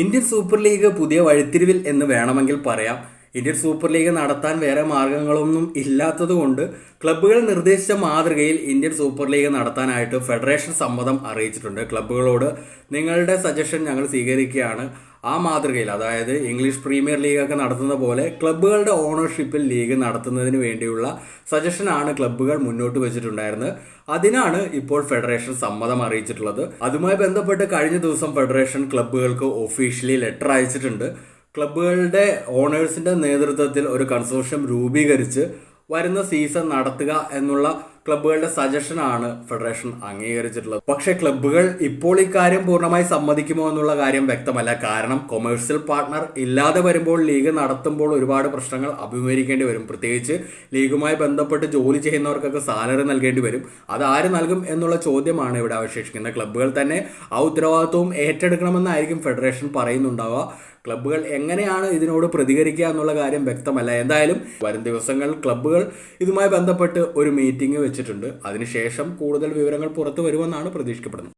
Indian super league പുതിയ വഴിത്തിരിവിൽ എന്ന് വേണമെങ്കിൽ പറയാം. ഇന്ത്യൻ സൂപ്പർ ലീഗ് നടത്താൻ വേറെ മാർഗങ്ങളൊന്നും ഇല്ലാത്തതുകൊണ്ട് ക്ലബ്ബുകൾ നിർദ്ദേശിച്ച മാതൃകയിൽ ഇന്ത്യൻ സൂപ്പർ ലീഗ് നടത്താനായിട്ട് ഫെഡറേഷൻ സമ്മതം അറിയിച്ചിട്ടുണ്ട്. ക്ലബ്ബുകളോട് നിങ്ങളുടെ സജഷൻ ഞങ്ങൾ സ്വീകരിക്കുകയാണ്. ആ മാതൃകയിൽ അതായത് ഇംഗ്ലീഷ് പ്രീമിയർ ലീഗൊക്കെ നടത്തുന്ന പോലെ ക്ലബ്ബുകളുടെ ഓണർഷിപ്പിൽ ലീഗ് നടത്തുന്നതിന് വേണ്ടിയുള്ള സജഷനാണ് ക്ലബ്ബുകൾ മുന്നോട്ട് വെച്ചിട്ടുണ്ടായിരുന്നത്. അതിനാണ് ഇപ്പോൾ ഫെഡറേഷൻ സമ്മതം അറിയിച്ചിട്ടുള്ളത്. അതുമായി ബന്ധപ്പെട്ട് കഴിഞ്ഞ ദിവസം ഫെഡറേഷൻ ക്ലബ്ബുകൾക്ക് ഒഫീഷ്യലി ലെറ്റർ അയച്ചിട്ടുണ്ട്. ക്ലബ്ബുകളുടെ ഓണേഴ്സിന്റെ നേതൃത്വത്തിൽ ഒരു കൺസോർഷ്യം രൂപീകരിച്ച് വരുന്ന സീസൺ നടത്തുക എന്നുള്ള ക്ലബ്ബുകളുടെ സജഷൻ ആണ് ഫെഡറേഷൻ അംഗീകരിച്ചിട്ടുള്ളത്. പക്ഷെ ക്ലബ്ബുകൾ ഇപ്പോൾ ഇക്കാര്യം പൂർണമായി സമ്മതിക്കുമോ എന്നുള്ള കാര്യം വ്യക്തമല്ല. കാരണം കൊമേഴ്സ്യൽ പാർട്ണർ ഇല്ലാതെ വരുമ്പോൾ ലീഗ് നടത്തുമ്പോൾ ഒരുപാട് പ്രശ്നങ്ങൾ അഭിമുഖീകരിക്കേണ്ടി വരും. പ്രത്യേകിച്ച് ലീഗുമായി ബന്ധപ്പെട്ട് ജോലി ചെയ്യുന്നവർക്കൊക്കെ സാലറി നൽകേണ്ടി വരും. അത് ആര് നൽകും എന്നുള്ള ചോദ്യമാണ് ഇവിടെ അവശേഷിക്കുന്നത്. ക്ലബ്ബുകൾ തന്നെ ആ ഉത്തരവാദിത്വവും ഏറ്റെടുക്കണമെന്നായിരിക്കും ഫെഡറേഷൻ പറയുന്നുണ്ടാവുക. ക്ലബ്ബുകൾ എങ്ങനെയാണ് ഇതിനോട് പ്രതികരിക്കുക എന്നുള്ള കാര്യം വ്യക്തമല്ല. എന്തായാലും വരും ദിവസങ്ങൾ ക്ലബ്ബുകൾ ഇതുമായി ബന്ധപ്പെട്ട് ഒരു മീറ്റിംഗ് വെച്ചിട്ടുണ്ട്. അതിനുശേഷം കൂടുതൽ വിവരങ്ങൾ പുറത്തു വരുമെന്നാണ് പ്രതീക്ഷിക്കപ്പെടുന്നത്.